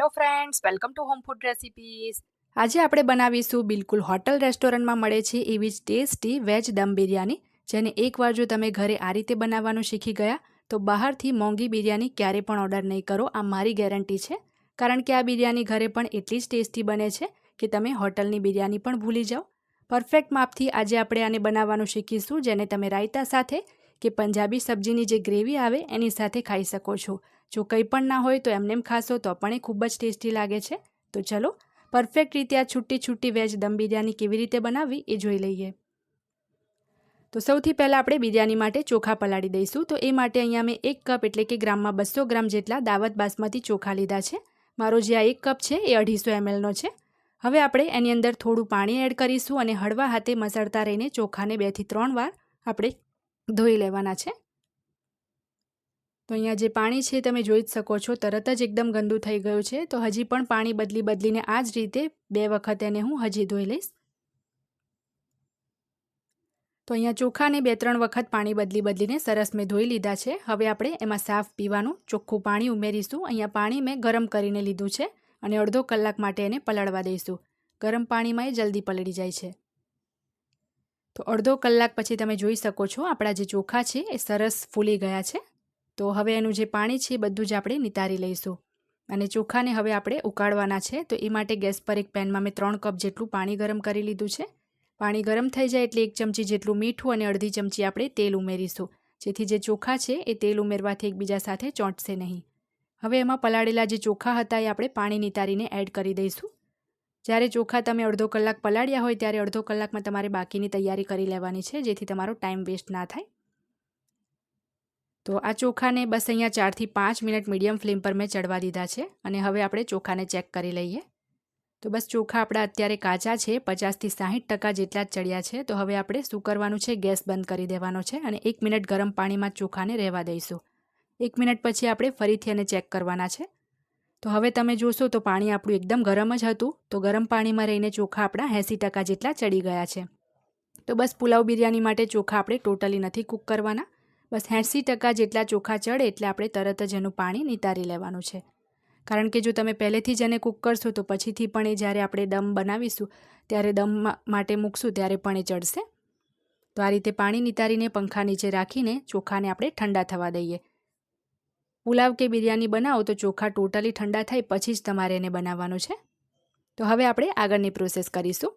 Hello friends welcome to home food recipes આજે આપણે બનાવીશું બિલકુલ હોટલ રેસ્ટોરન્ટમાં મળે છે એવી જ ટેસ્ટી વેજ દમ બિરયાની, જેને એકવાર જો તમે ઘરે આ રીતે બનાવવાનું શીખી ગયા, તો બહારથી મોંઘી બિરયાની ક્યારે પણ ઓર્ડર નહીં કરો. આ મારી ગેરંટી છે. કારણ કે આ બિરયાની ઘરે પણ એટલી જ ટેસ્ટી બને છે કે તમે હોટલની બિરયાની પણ ભૂલી જાઓ. પરફેક્ટ માપથી આજે આપણે આને બનાવવાનું શીખીશું, જેને તમે રાયતા સાથે કે પંજાબી સબ્જીની જે ગ્રેવી આવે એની સાથે ખાઈ શકો છો. જો કંઈ પણ ના હોય તો એમને એમ ખાશો તો પણ એ ખૂબ જ ટેસ્ટી લાગે છે. તો ચલો પરફેક્ટ રીતે આ છૂટી છૂટી વેજ દમ બિરયાની કેવી રીતે બનાવવી એ જોઈ લઈએ. તો સૌથી પહેલાં આપણે બિરયાની માટે ચોખા પલાળી દઈશું. તો એ માટે અહીંયા મેં એક કપ એટલે કે ગ્રામમાં બસો ગ્રામ જેટલા દાવત બાસમતી ચોખા લીધા છે. મારો જે આ એક કપ છે એ અઢીસો એમએલનો છે. હવે આપણે એની અંદર થોડું પાણી એડ કરીશું અને હળવા હાથે મસળતા રહીને ચોખાને બેથી ત્રણ વાર આપણે ધોઈ લેવાના છે. તો અહીંયા જે પાણી છે તમે જોઈ જ શકો છો, તરત જ એકદમ ગંદુ થઈ ગયું છે. તો હજી પણ પાણી બદલી બદલીને આ જ રીતે બે વખત એને હું હજી ધોઈ લઈશ. તો અહીંયા ચોખાને બે ત્રણ વખત પાણી બદલી બદલીને સરસ મેં ધોઈ લીધા છે. હવે આપણે એમાં સાફ પીવાનું, ચોખ્ખું પાણી ઉમેરીશું. અહીંયા પાણી મેં ગરમ કરીને લીધું છે અને અડધો કલાક માટે એને પલળવા દઈશું. ગરમ પાણીમાં એ જલ્દી પલળી જાય છે. તો અડધો કલાક પછી તમે જોઈ શકો છો, આપણા જે ચોખા છે એ સરસ ફૂલી ગયા છે. તો હવે એનું જે પાણી છે એ બધું જ આપણે નિતારી લઈશું. અને ચોખાને હવે આપણે ઉકાળવાના છે, તો એ માટે ગેસ પર એક પેનમાં મેં ત્રણ કપ જેટલું પાણી ગરમ કરી લીધું છે. પાણી ગરમ થઈ જાય એટલે એક ચમચી જેટલું મીઠું અને અડધી ચમચી આપણે તેલ ઉમેરીશું, જેથી જે ચોખા છે એ તેલ ઉમેરવાથી એકબીજા સાથે ચોંટશે નહીં. હવે એમાં પલાળેલા જે ચોખા હતા એ આપણે પાણી નિતારીને એડ કરી દઈશું. જ્યારે ચોખા તમે અડધો કલાક પલાળ્યા હોય ત્યારે અડધો કલાકમાં તમારે બાકીની તૈયારી કરી લેવાની છે, જેથી તમારો ટાઈમ વેસ્ટ ના થાય. તો આ ચોખાને બસ અહીંયા ચારથી પાંચ મિનિટ મીડિયમ ફ્લેમ પર મેં ચડવા દીધા છે અને હવે આપણે ચોખાને ચેક કરી લઈએ. તો બસ ચોખા આપણા અત્યારે કાચા છે, પચાસથી સાહીઠ ટકા જેટલા જ ચડ્યા છે. તો હવે આપણે શું કરવાનું છે? ગેસ બંધ કરી દેવાનો છે અને એક મિનિટ ગરમ પાણીમાં ચોખાને રહેવા દઈશું. એક મિનિટ પછી આપણે ફરીથી એને ચેક કરવાના છે. તો હવે તમે જોશો તો પાણી આપણું એકદમ ગરમ જ હતું. તો ગરમ પાણીમાં રહીને ચોખા આપણા એંસી ટકા જેટલા ચડી ગયા છે. તો બસ પુલાવ બિરયાની માટે ચોખા આપણે ટોટલી નથી કૂક કરવાના. બસ એંસી ટકા જેટલા ચોખા ચડે એટલે આપણે તરત જ એનું પાણી નિતારી લેવાનું છે. કારણ કે જો તમે પહેલેથી જ એને કૂક કરશો તો પછીથી પણ એ જ્યારે આપણે દમ બનાવીશું, ત્યારે દમ માટે મૂકશું ત્યારે પણ એ ચડશે. તો આ રીતે પાણી નિતારીને પંખા નીચે રાખીને ચોખાને આપણે ઠંડા થવા દઈએ. પુલાવ કે બિરયાની બનાવો તો ચોખા ટોટલી ઠંડા થાય પછી જ તમારે એને બનાવવાનું છે. તો હવે આપણે આગળની પ્રોસેસ કરીશું.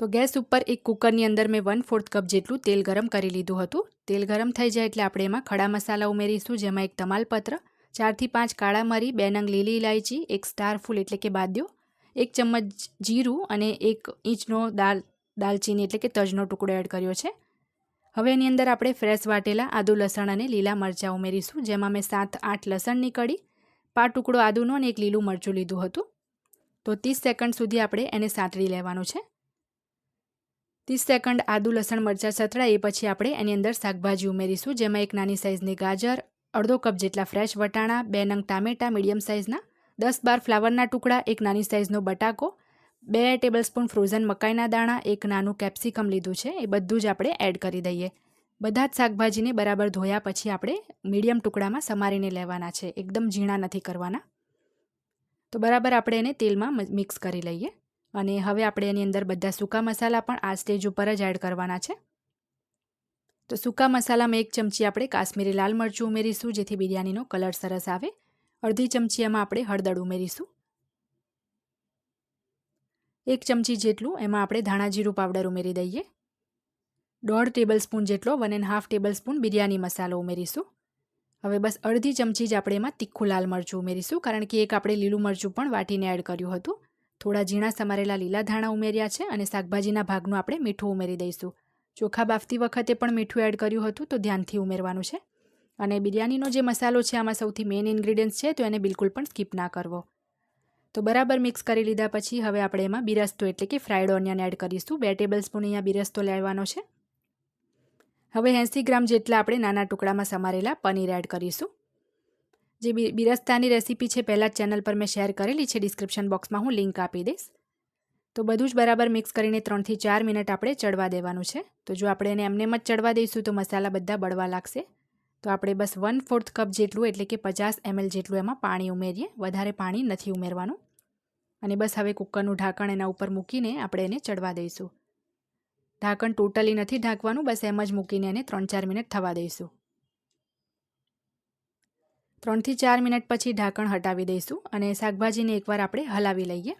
તો ગેસ ઉપર એક કુકરની અંદર મેં વન ફોર્થ કપ જેટલું તેલ ગરમ કરી લીધું હતું. તેલ ગરમ થઈ જાય એટલે આપણે એમાં ખડા મસાલા ઉમેરીશું, જેમાં એક તમાલપત્ર, ચારથી પાંચ કાળા મરી, બે નંગ લીલી ઇલાયચી એક સ્ટાર ફૂલ એટલે કે બાદ્યો, એક ચમચ જીરું અને એક ઇંચનો દાલ, દાલચીની એટલે કે તજનો ટુકડો એડ કર્યો છે. હવે એની અંદર આપણે ફ્રેશ વાટેલા આદુ, લસણ અને લીલા મરચાં ઉમેરીશું, જેમાં મેં સાત આઠ લસણની કડી પાંચ ટુકડો આદુનો અને એક લીલું મરચું લીધું હતું. તો ત્રીસ સેકન્ડ સુધી આપણે એને સાંતળી લેવાનું છે. ત્રીસ સેકન્ડ આદુ લસણ મરચાં સતળાય એ પછી આપણે એની અંદર શાકભાજી ઉમેરીશું, જેમાં એક નાની સાઇઝની ગાજર, અડધો કપ જેટલા ફ્રેશ વટાણા, બે નંગ ટામેટાં મીડિયમ સાઇઝના, દસ બાર ફ્લાવરના ટુકડા, એક નાની સાઇઝનો બટાકો, બે ટેબલસ્પૂન ફ્રોઝન મકાઈના દાણા, એક નાનું કેપ્સિકમ લીધું છે, એ બધું જ આપણે એડ કરી દઈએ. બધા જ શાકભાજીને બરાબર ધોયા પછી આપણે મીડિયમ ટુકડામાં સમારીને લેવાના છે, એકદમ ઝીણા નથી કરવાના. તો બરાબર આપણે એને તેલમાં મિક્સ કરી લઈએ. અને હવે આપણે એની અંદર બધા સૂકા મસાલા પણ આ સ્ટેજ ઉપર જ એડ કરવાના છે. તો સૂકા મસાલામાં એક ચમચી આપણે કાશ્મીરી લાલ મરચું ઉમેરીશું, જેથી બિરયાનીનો કલર સરસ આવે. અડધી ચમચી એમાં આપણે હળદર ઉમેરીશું. એક ચમચી જેટલું એમાં આપણે ધાણા જીરું પાવડર ઉમેરી દઈએ. દોઢ ટેબલ સ્પૂન જેટલો one and half tablespoon biryani મસાલો ઉમેરીશું. હવે બસ અડધી ચમચી જ આપણે એમાં તીખું લાલ મરચું ઉમેરીશું, કારણ કે એક આપણે લીલું મરચું પણ વાટીને એડ કર્યું હતું. થોડા ઝીણા સમારેલા લીલા ધાણા ઉમેર્યા છે અને શાકભાજીના ભાગનું આપણે મીઠું ઉમેરી દઈશું. ચોખા બાફતી વખતે પણ મીઠું એડ કર્યું હતું તો ધ્યાનથી ઉમેરવાનું છે. અને બિરયાનીનો જે મસાલો છે આમાં સૌથી મેઇન ઇન્ગ્રીડિયન્ટ્સ છે તો એને બિલકુલ પણ સ્કીપ ના કરવો. તો બરાબર મિક્સ કરી લીધા પછી હવે આપણે એમાં બિરસ્તો એટલે કે ફ્રાઈડ ઓનિયન એડ કરીશું. બે ટેબલ સ્પૂન અહીંયા બિરસ્તો લેવાનો છે. હવે એંસી ગ્રામ જેટલા આપણે નાના ટુકડામાં સમારેલા પનીર એડ કરીશું. જે બિરસ્તાની રેસીપી છે, પહેલાં ચેનલ પર મેં શેર કરેલી છે, ડિસ્ક્રિપ્શન બોક્સમાં હું લિંક આપી દઈશ. તો બધું જ બરાબર મિક્સ કરીને ત્રણથી ચાર મિનિટ આપણે ચડવા દેવાનું છે. તો જો આપણે એને એમને જ ચડવા દઈશું, તો મસાલા બધા બળવા લાગશે. તો આપણે બસ વન ફોર્થ કપ જેટલું, એટલે કે પચાસ એમએલ જેટલું એમાં પાણી ઉમેરીએ. વધારે પાણી નથી ઉમેરવાનું. અને બસ હવે કુકરનું ઢાંકણ એના ઉપર મૂકીને આપણે એને ચડવા દઈશું. ઢાંકણ ટોટલી નથી ઢાંકવાનું, બસ એમ જ મૂકીને એને ત્રણ ચાર મિનિટ થવા દઈશું. ત્રણથી ચાર મિનિટ પછી ઢાંકણ હટાવી દઈશું અને શાકભાજીને એકવાર આપણે હલાવી લઈએ.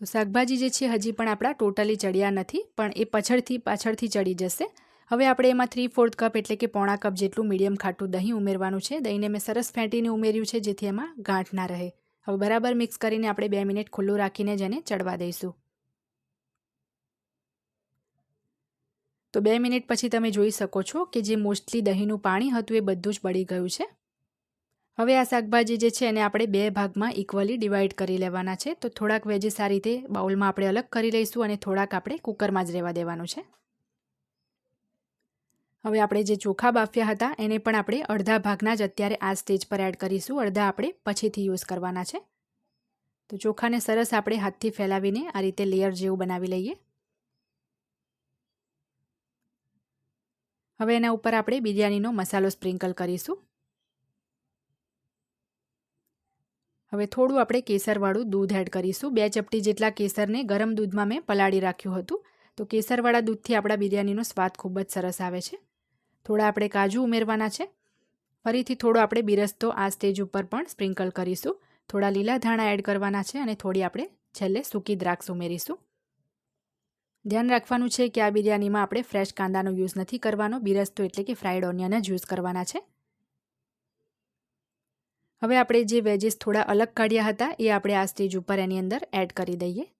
તો શાકભાજી જે છે, હજી પણ આપણા ટોટલી ચડ્યા નથી, પણ એ પછળથી, પાછળથી ચડી જશે. હવે આપણે એમાં થ્રી ફોર્થ કપ એટલે કે પોણા કપ જેટલું મીડિયમ ખાટું દહીં ઉમેરવાનું છે. દહીંને મેં સરસ ફેંટીને ઉમેર્યું છે, જેથી એમાં ગાંઠ ના રહે. હવે બરાબર મિક્સ કરીને આપણે બે મિનિટ ખુલ્લું રાખીને જ એને ચડવા દઈશું. તો બે મિનિટ પછી તમે જોઈ શકો છો કે જે મોસ્ટલી દહીંનું પાણી હતું એ બધું જ બળી ગયું છે. હવે આ શાકભાજી જે છે એને આપણે બે ભાગમાં ઇક્વલી ડિવાઈડ કરી લેવાના છે. તો થોડાક વેજીસ આ રીતે બાઉલમાં આપણે અલગ કરી લઈશું અને થોડાક આપણે કુકરમાં જ રહેવા દેવાનું છે. હવે આપણે જે ચોખા બાફ્યા હતા એને પણ આપણે અડધા ભાગના જ અત્યારે આ સ્ટેજ પર એડ કરીશું. અડધા આપણે પછીથી યુઝ કરવાના છે. તો ચોખાને સરસ આપણે હાથથી ફેલાવીને આ રીતે લેયર જેવું બનાવી લઈએ. હવે એના ઉપર આપણે બિરયાનીનો મસાલો સ્પ્રિંકલ કરીશું. હવે થોડું આપણે કેસરવાળું દૂધ એડ કરીશું. બે ચપટી જેટલા કેસરને ગરમ દૂધમાં મેં પલાળી રાખ્યું હતું. તો કેસરવાળા દૂધથી આપણા બિરયાનીનો સ્વાદ ખૂબ જ સરસ આવે છે. થોડા આપણે કાજુ ઉમેરવાના છે. ફરીથી થોડો આપણે બિરસ્તો આ સ્ટેજ ઉપર પણ સ્પ્રિંકલ કરીશું. થોડા લીલા ધાણા એડ કરવાના છે અને થોડી આપણે છેલ્લે સૂકી દ્રાક્ષ ઉમેરીશું. ધ્યાન રાખવાનું છે કે આ બિરયાનીમાં આપણે ફ્રેશ કાંદાનો યુઝ નથી કરવાનો. બિરસ્તો એટલે કે ફ્રાઈડ ઓનિયન જ યુઝ કરવાના છે. હવે આપણે જે વેજીસ થોડા અલગ કાઢ્યા હતા, એ આપણે આ સ્ટેજ ઉપર એની અંદર એડ કરી દઈએ.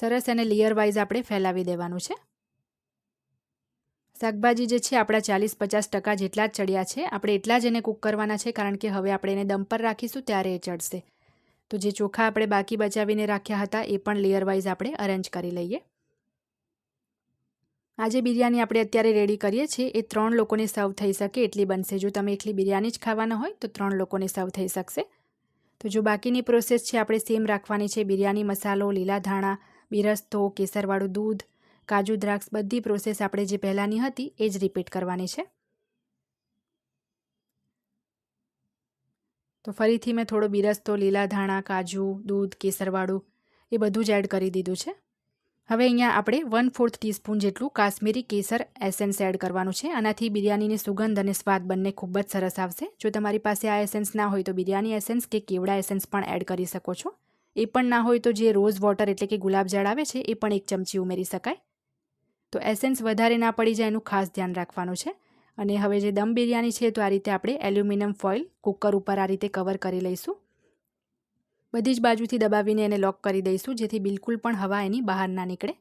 સરસ એને લેયર વાઇઝ આપણે ફેલાવી દેવાનું છે. શાકભાજી જે છે, આપણા ચાલીસ પચાસ ટકા જેટલા જ ચડ્યા છે. આપણે એટલા જ એને કૂક કરવાના છે, કારણ કે હવે આપણે એને દમ પર રાખીશું, ત્યારે એ ચડશે. તો જે ચોખા આપણે બાકી બચાવીને રાખ્યા હતા, એ પણ લેયર વાઇઝ આપણે અરેન્જ કરી લઈએ. આજે બિરયાની આપણે અત્યારે રેડી કરીએ છીએ. એ ત્રણ લોકોને સર્વ થઈ શકે એટલી બનશે. જો તમે એકલી બિરયાની જ ખાવાના હોય, તો ત્રણ લોકોને સર્વ થઈ શકશે. તો જો બાકીની પ્રોસેસ છે, આપણે સેમ રાખવાની છે. બિરયાની મસાલો, લીલા ધાણા, બિરસ્તો, કેસરવાળું દૂધ, કાજુ દ્રાક્ષ, બધી પ્રોસેસ આપણે જે પહેલાંની હતી, એ જ રિપીટ કરવાની છે. તો ફરીથી મેં થોડો બિરસ્તો, લીલા ધાણા, કાજુ, દૂધ, કેસરવાળું, એ બધું જ એડ કરી દીધું છે. હવે અહીંયા આપણે વન ફોર્થ ટીસ્પૂન જેટલું કાશ્મીરી કેસર એસેન્સ એડ કરવાનું છે. આનાથી બિરયાનીની સુગંધ અને સ્વાદ બંને ખૂબ જ સરસ આવશે. જો તમારી પાસે આ એસેન્સ ના હોય તો બિરયાની એસેન્સ કે કેવડા એસેન્સ પણ એડ કરી શકો છો. એ પણ ના હોય તો જે રોઝ વોટર એટલે કે ગુલાબજળ આવે છે, એ પણ એક ચમચી ઉમેરી શકાય. તો એસેન્સ વધારે ના પડી જાય એનું ખાસ ધ્યાન રાખવાનું છે. અને હવે જે દમ બિરયાની છે તો આ રીતે આપણે એલ્યુમિનિયમ ફોઇલ કુકર ઉપર આ રીતે કવર કરી લઈશું. બધી જ બાજુથી દબાવીને એને લોક કરી દઈશું, જેથી બિલકુલ પણ હવા એની બહાર ના નીકળે.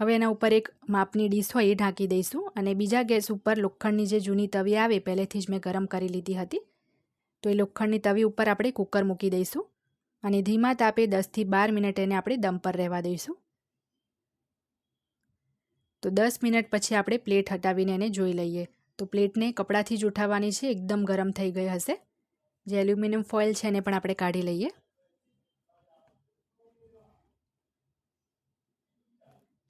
હવે એના ઉપર એક માપની ડીશ હોય એ ઢાંકી દઈશું અને બીજા ગેસ ઉપર લોખંડની જે જૂની તવી આવે પહેલેથી જ મેં ગરમ કરી લીધી હતી. તો એ લોખંડની તવી ઉપર આપણે કુકર મૂકી દઈશું અને ધીમા તાપે દસથી બાર મિનિટ એને આપણે દમ પર રહેવા દઈશું. તો દસ મિનિટ પછી આપણે પ્લેટ હટાવીને એને જોઈ લઈએ. તો પ્લેટને કપડાથી જ ઉઠાવવાની છે, એકદમ ગરમ થઈ ગઈ હશે. જે એલ્યુમિનિયમ ફોઇલ છે એને પણ આપણે કાઢી લઈએ.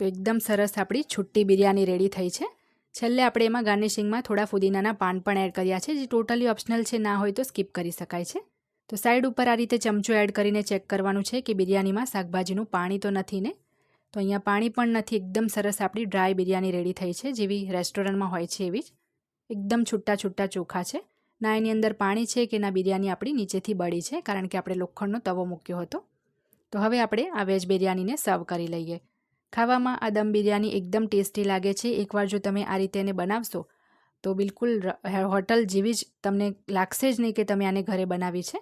તો એકદમ સરસ આપણી છુટ્ટી બિરયાની રેડી થઈ છે. છેલ્લે આપણે એમાં ગાર્નિશિંગમાં થોડા ફુદીનાના પાન પણ એડ કર્યા છે, જે ટોટલી ઓપ્શનલ છે, ના હોય તો સ્કીપ કરી શકાય છે. તો સાઈડ ઉપર આ રીતે ચમચો એડ કરીને ચેક કરવાનું છે કે બિરયાનીમાં શાકભાજીનું પાણી તો નથી ને? તો અહીંયા પાણી પણ નથી, એકદમ સરસ આપણી ડ્રાય બિરયાની રેડી થઈ છે, જેવી રેસ્ટોરન્ટમાં હોય છે એવી જ. એકદમ છૂટા છૂટા ચોખા છે. ના એની અંદર પાણી છે કે ના બિરયાની આપણી નીચેથી બળી છે, કારણ કે આપણે લોખંડનો તવો મૂક્યો હતો. તો હવે આપણે આ વેજ બિરયાનીને સર્વ કરી લઈએ. ખાવામાં આ દમ બિરયાની એકદમ ટેસ્ટી લાગે છે. એકવાર જો તમે આ રીતે એને બનાવશો, તો બિલકુલ હોટલ જેવી જ તમને લાગશે જ નહીં કે તમે આને ઘરે બનાવી છે.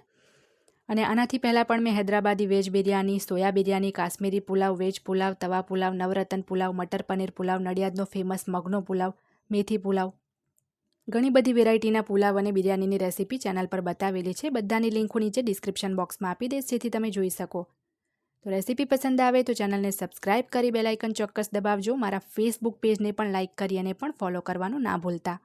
અને આનાથી પહેલાં પણ મેં Hyderabadi veg biryani, soya biryani, Kashmiri pulao, veg pulao, તવા પુલાવ, નવરત્ન પુલાવ, મટર પનીર પુલાવ, નડિયાદનો ફેમસ મગનો પુલાવ, મેથી પુલાવ ઘણી બધી વેરાયટીના પુલાવ અને બિરયાનીની રેસીપી ચેનલ પર બતાવેલી છે. બધાની લિંક હું નીચે ડિસ્ક્રિપ્શન બોક્સમાં આપી દઈશ, જેથી તમે જોઈ શકો. તો રેસીપી પસંદ આવે તો ચેનલને સબસ્ક્રાઇબ કરી બેલાઇકન ચોક્કસ દબાવજો. મારા ફેસબુક પેજને પણ લાઇક કરી અને પણ ફોલો કરવાનું ના ભૂલતા.